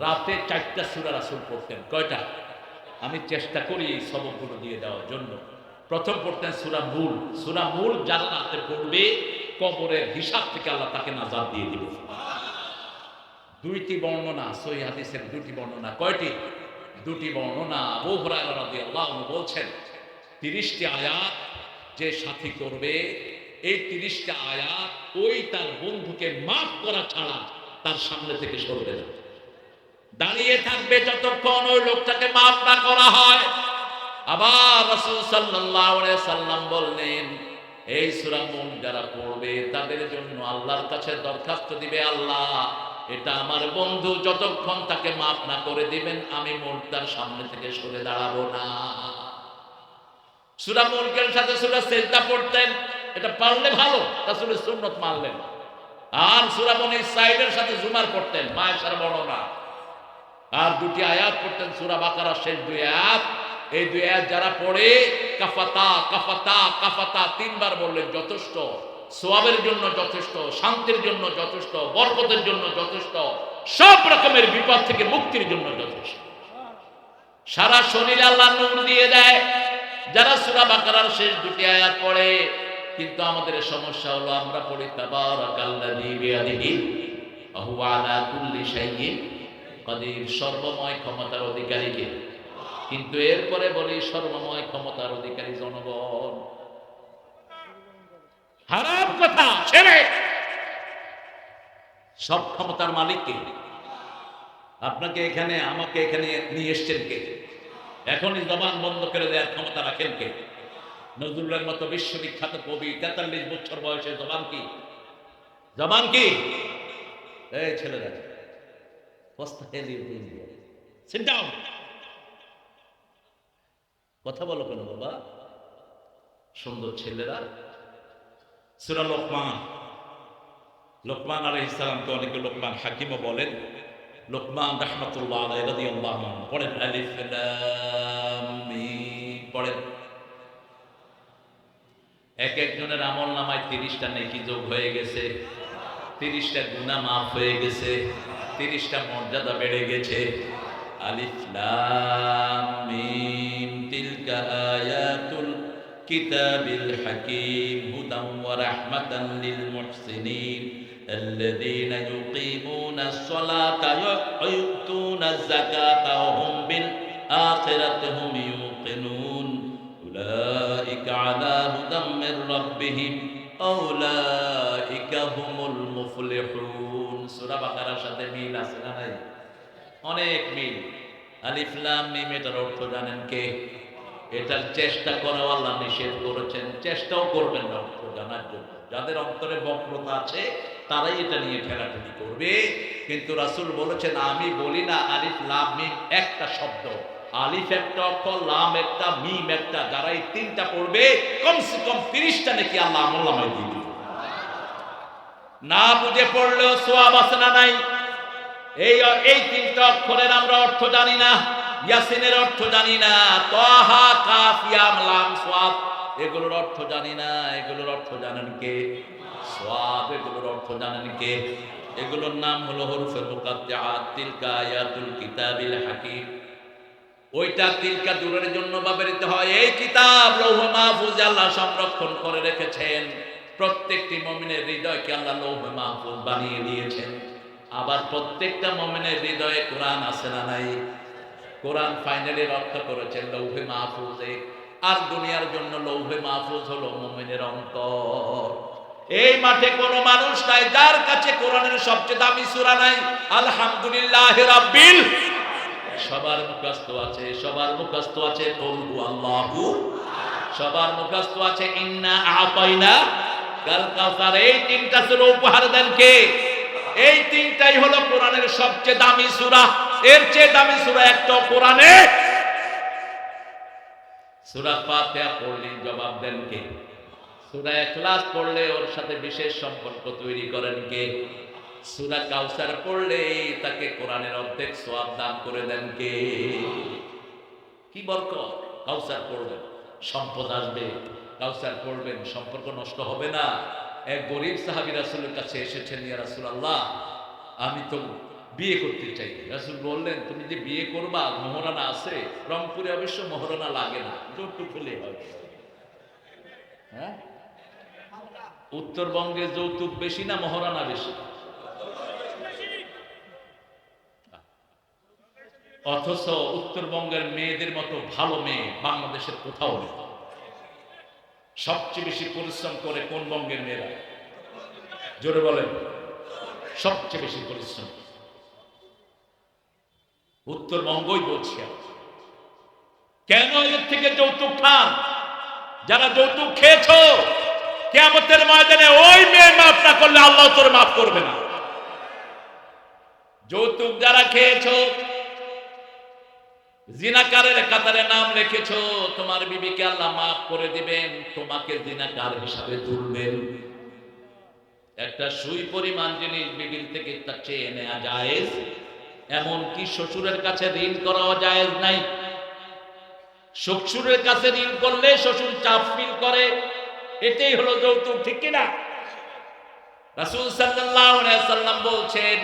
রাতে চারটা সুরা রাসুল পড়তেন। কয়টা? আমি চেষ্টা করি এই সবকগুলো দিয়ে দেওয়ার জন্য। প্রথম পড়তেন সুরা মূল। সুরা মূল রাতে পড়বে, কবরের হিসাব থেকে আল্লাহ তাকে নাজাদ দিয়ে দিবে। দুইটি বর্ণনা, সহি হাদিসের দুটি বর্ণনা। কয়টি? দুটি বর্ণনা। আবু আনহু বলছেন, তিরিশটি আয়াত যে সাথী করবে, এই তিরিশটা আয়াত ওই তার বন্ধুকে মাফ করা ছাড়া তার সামনে থেকে সরবে না। দাঁড়িয়ে থাকবে যতক্ষণ ওই লোকটাকে মাফ না করা হয়। আবার সাল্লাম বললেন, এই সূরা মুন যারা পড়বে, তাদের জন্য আল্লাহর কাছে দরখাস্ত দিবে আল্লাহ। এটা আমার বন্ধু, যতক্ষণ তাকে মাফ না করে দিবেন, আমি মোর্তার সামনে থেকে সরে দাঁড়াবো না। সুরা মুলকের সাথে সুরা সেজদা পড়তেন, এটা পারলে ভালো রাসূল সুন্নত মানলেন। আর সুরা বনি ইসরাইলের সাথে জুমার পড়তেন মায়েশার বর্ণনা আর দুটি আয়াত পড়তেন, সুরা বাকারা শেষ দুই আয়াত। এই দুই আয়াত যারা পড়ে, কাফাতা কাফাতা কাফাতা, তিনবার বললেন যথেষ্ট। সোয়াবের জন্য যথেষ্ট, শান্তির জন্য যথেষ্ট, বরকতের জন্য যথেষ্ট, সব রকমের বিপদ থেকে মুক্তির জন্য যথেষ্ট। সারা শরীর আল্লাহ নূর দিয়ে দেয়। যারা সুরা বাকারার শেষ দুটি আয়াত পড়ে, কিন্তু আমাদের সমস্যা হলো আমরা পড়ি তাবারাকাল্লাযী বিয়াদিহি আহু আলা কুল্লি শাইইন। কাদির সর্বময় ক্ষমতার অধিকারীকে। কিন্তু এরপরে বলি, সর্বময় ক্ষমতার অধিকারী জনগণ। হারাম কথা ছেড়ে সব ক্ষমতার মালিককে। আপনাকে এখানে, আমাকে এখানে নিয়ে এসছেন কে? এখনই জবান বন্ধ করে দেওয়ার ক্ষমতা রাখেন কে? নজরুলের মতো বিশ্ববিখ্যাত কবি, তেতাল্লিশ বছর বয়সে জবান কি? জবান কি? এই ছেলেরা। কথা বলো কেন বাবা? সুন্দর ছেলেরা। সুরা লোকমান। লোকমান আলহ ইসলামকে অনেকে লোকমান হাকিমও বলেন। লোকমান রহমতুল্লাহ পড়েন পড়েন। এক একজনের আমল নামায় তিরিশটা নেকি যোগ হয়ে গেছে। তিরিশটা গুণা মাফ হয়ে গেছে। তিরিশটা মর্যাদা বেড়ে গেছে আলিফ লাম মিম তিলকা আয়াতুল কিতাবিল হাকিম হুদাম ওয়া রাহমাতান লিল মুহসিনিন الذين يقيمون الصلاة ويؤتون الزكاة وهم بالآخرة هم يوقنون أولئك على هدى من ربهم أولئك هم বাকারার সাথে মিল আছে না নাই? অনেক মিল। আলিফ লাম মিম, এটার অর্থ জানেন কে? এটার চেষ্টা করা আল্লাহ নিষেধ করেছেন। চেষ্টাও করবেন না অর্থ জানার জন্য। যাদের অন্তরে বক্রতা আছে, তারাই এটা নিয়ে ঠেলাঠেলি করবে। কিন্তু রাসুল বলেছেন, আমি বলি না আলিফ লাম মিম একটা শব্দ। আলিফ একটা অর্থ, লাম একটা, মিম একটা। যারা এই তিনটা পড়বে, কমসে কম তিরিশটা নাকি আল্লাহ আমল্লামায় দিয়ে না বুঝে পড়লেও সোয়াব আছে না নাই? এই এই তিনটা অক্ষরের আমরা অর্থ জানি না, ইয়াসিনের অর্থ জানি না, তাহা, কাফ লাম, সোয়াব, এগুলোর অর্থ জানি না, এগুলোর অর্থ জানেন কে? সোয়াব, এগুলোর অর্থ জানেন কে? এগুলোর নাম হলো হরফে মুকাদ্দাত তিলকা আয়াতুল কিতাবিল হাকিম। ওইটা তিলকা দূরের জন্য ব্যবহৃত হয়। এই কিতাব লৌহ মাহফুজ আল্লাহ সংরক্ষণ করে রেখেছেন। প্রত্যেকটি মমিনের হৃদয়কে আল্লাহ লৌহ মাহফুজ বানিয়ে দিয়েছেন। আবার প্রত্যেকটা মমিনের হৃদয়ে কোরআন আছে না নাই? কোরআন ফাইনালি রক্ষা করেছেন লৌহে মাহফুজে। আর দুনিয়ার জন্য লৌহে মাহফুজ হলো মমিনের অন্তর। এই মাঠে কোন মানুষ নাই, যার কাছে কোরআনের সবচেয়ে দামি সূরা নাই, আলহামদুলিল্লাহ রাব্বিল সবার মুখস্থ আছে, সবার মুখস্থ আছে আল্লাহু। সবার মুখস্থ আছে, ইন্না আতাইনা এই তিনটা উপহার দেন কে? এই তিনটাই হলো কোরআনের সবচেয়ে দামি সূরা। এর চেয়ে দামি সূরা একটা কোরআনে। ফাতিহা পড়লে জবাব দেন কে? সূরা ইখলাস পড়লে ওর সাথে বিশেষ সম্পর্ক তৈরি করেন কে? সূরা কাউসার পড়লে তাকে কোরআনের অর্ধেক সোয়াব দান করে দেন কে? কি বরকত, কাউসার পড়বেন, সম্পদ আসবে। কাউসার পড়বেন সম্পর্ক নষ্ট হবে না। এক গরিব সাহাবী রাসূলের কাছে এসেছেন ইয়া রাসূলুল্লাহ আমি তো বিয়ে করতে চাই রাসুল বললেন তুমি যে বিয়ে করবা মহারানা আছে রংপুরে অবশ্য মহারানা লাগে না। যৌতুক হলে হয়। হ্যাঁ? উত্তরবঙ্গে যৌতুক বেশি না মহরানা বেশি? অথচ উত্তরবঙ্গের মেয়েদের মতো ভালো মেয়ে বাংলাদেশের কোথাও নেই। সবচেয়ে বেশি পরিশ্রম করে কোন বঙ্গের মেয়েরা? জোরে বলেন। সবচেয়ে বেশি পরিশ্রম। উত্তরবঙ্গই বলছি। কেন এর থেকে যৌতুক খান? যারা যৌতুক খেয়েছ কেমতের ময়দানে ওই মেয়ে মাফ না করলে আল্লাহ তোর মাফ করবে না। যৌতুক যারা খেয়েছো জিনাকারের কাতারে নাম রেখেছ, তোমার বিবিকে আল্লাহ মাফ করে দিবেন, তোমাকে জিনাকার হিসাবে তুলবেন একটা সুই পরিমাণ জিনিস বিবির থেকে চেয়ে নেওয়া জায়েজ, এমন কি শ্বশুরের কাছে ঋণ করাও জায়েজ নাই? শ্বশুরের কাছে ঋণ করলে শ্বশুর চাপ ফিল করে, এটাই হলো যৌতুক, ঠিক কিনা? রাসূল আলাইহি সাল্লাম বলছেন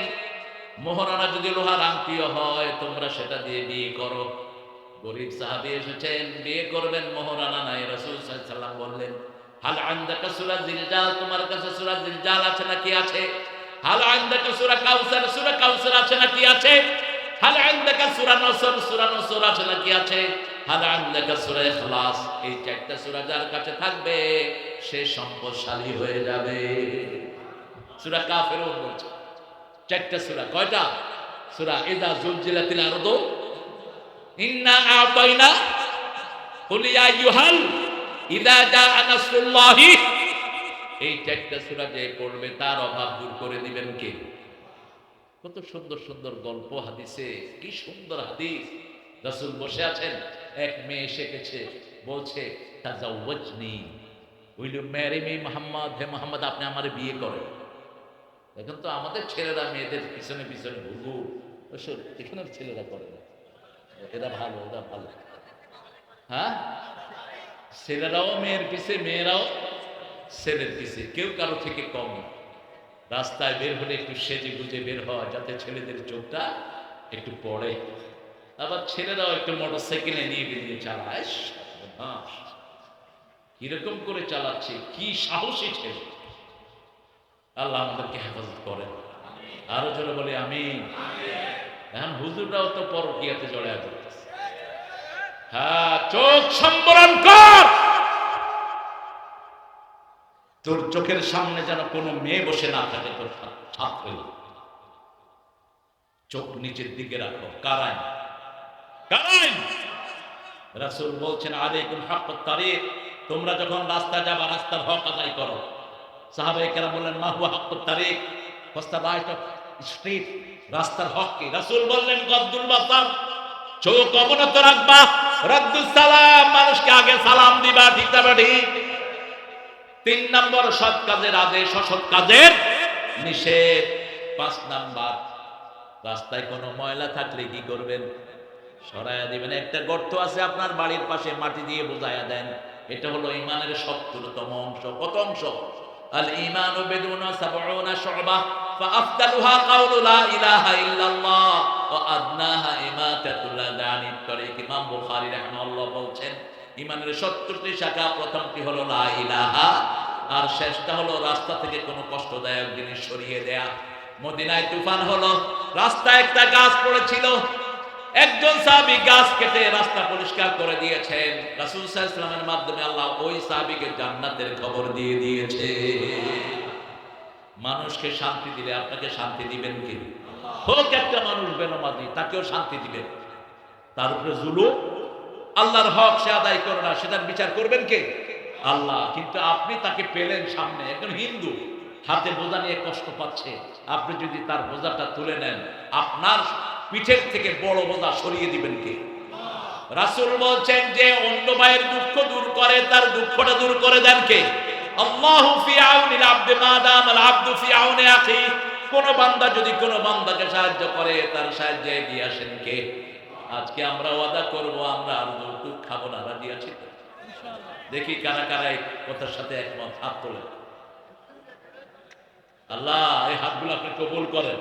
মোহরানা যদি লোহার আংটিও হয়, তোমরা সেটা দিয়ে বিয়ে করো। গরিব সাহাবি এসেছেন, বিয়ে করবেন মোহরানা নাই, রাসূল সাল্লাল্লাহু বললেন, হাল আনদাকা সূরা জিলজাল? তোমার কাছে সূরা জিলজাল আছে নাকি আছে? হাল আনদাকা সূরা কাউসার? সূরা কাউসার আছে নাকি আছে? হাল আনদাকা সূরা নসর? সূরা নসর আছে নাকি আছে? হাল আনদাকা সূরা ইখলাস? এই চারটা সূরা যার কাছে থাকবে, সে সম্পদশালী হয়ে যাবে। সূরা কাফিরুন বলছে চারটা সুরা, কয়টা? সূরা ইদা জুলজিলাতিল আরদু। ইন্না আতাইনা। কুল ইয়া আইয়ুহাল, ইদা জাআ নাসরুল্লাহি। এই চারটা সূরা যে পড়বে তার অভাব দূর করে দিবেন কে? কত সুন্দর সুন্দর গল্প, হাদিসে, কি সুন্দর হাদিস। রাসূল বসে আছেন, এক মেয়ে এসে গেছে, বলছে, তাজাওয়াজনি। উইল ম্যারি মি মোহাম্মদ, হে মোহাম্মদ, আপনি আমার বিয়ে করেন। এখন তো আমাদের ছেলেরা, মেয়েদের পিছনে পিছনে ঘুরবো। ওসব এখানের ছেলেরা করে না। এরা ভালো ওরা ভালো। হ্যাঁ? ছেলেরাও মেয়ের পিছে, মেয়েরাও ছেলের পিছে। কেউ কারও থেকে কম। রাস্তায় বের হলে একটু সেজে গুজে বের হওয়া, যাতে ছেলেদের চোখটা একটু পড়ে। আবার ছেলেরাও একটু মোটর সাইকেলে নিয়ে বেরিয়ে চালায়। কীরকম করে চালাচ্ছে? কি সাহসী ছেলে। আল্লাহ আমাদেরকে হেফাজত করেন। আরও জোরে বলে আমি এখন হুজুররাও তো পরকিয়াতে জড়ায় পড়তেছে হ্যাঁ চোখ সম্বরণ কর। তোর চোখের সামনে যেন কোনো মেয়ে বসে না থাকে, তোর ছাত্র চোখ নিচের দিকে রাখো। কারাইন কারাইন রাসূল বলছেন, আলাইকুম হাক্কুত তারিক তোমরা যখন রাস্তা যাবা, রাস্তার হক আদায় করো। কেরাম বললেন মা হুয়া হাক্কুত তারিক what's the right of street, রাস্তার হক রাসূল বললেন, গদ্দুল চোখ অবনত রাখবা রদ্দুস সালাম, মানুষকে আগে সালাম দিবা তিন নম্বর সৎ কাজের আদেশ, অসৎ কাজের নিষেধ। পাঁচ নাম্বার, রাস্তায় কোনো ময়লা থাকলে কি করবেন? সরাইয়া দিবেন। একটা গর্ত আছে আপনার বাড়ির পাশে, মাটি দিয়ে বোঝাইয়া দেন। এটা হলো ইমানের সত্তরতম অংশ কত অংশ। আল ইমানু বেদুনা সাবউনা শুবা فافضلها قول لا اله الا الله وادناها اماتة الاذان الطريق ইমাম বুখারী রাহিমাহুল্লাহ বলছেন ইমানের 70টি শাখা প্রথমটি হলো লা ইলাহা আর শেষটা হলো রাস্তা থেকে কোনো কষ্টদায়ক জিনিস সরিয়ে দেয়া মদিনায় তুফান হলো রাস্তায় একটা গাছ পড়েছিল একজন সাহাবী গাছ কেটে রাস্তা পরিষ্কার করে দিয়েছেন। রাসূল সাল্লাল্লাহু মাধ্যমে আল্লাহ ওই সাহাবীকে জান্নাতের খবর দিয়ে দিয়েছে। মানুষকে শান্তি দিলে আপনাকে শান্তি দিবেন কি? হোক একটা মানুষ বেনমাদি তাকেও শান্তি দিবেন। তার উপরে জুলুম, আল্লাহর হক সে আদায় করে না, সেটার বিচার করবেন কে? আল্লাহ। কিন্তু আপনি তাকে পেলেন সামনে, একজন হিন্দু, হাতে বোঝা নিয়ে কষ্ট পাচ্ছে। আপনি যদি তার বোঝাটা তুলে নেন, আপনার পিঠের থেকে বড় বোঝা সরিয়ে দিবেন কে? রাসুল বলছেন যে অন্য ভাইয়ের দুঃখ দূর করে তার দুঃখটা দূর করে দেন কে? আল্লাহু ফি আউনিল আবদি মা দামাল আবদু ফি আউনি আখি। কোন বান্দা যদি কোন বান্দাকে সাহায্য করে তার সাহায্যে এগিয়ে আসেন কে? আজকে আমরা ওয়াদা করব আমরা আর যৌতুক খাব না রাজি আছি দেখি কারা কারা এই কথার সাথে একমত হাত তোলে আল্লাহ এই হাতগুলো আপনি কবুল করেন।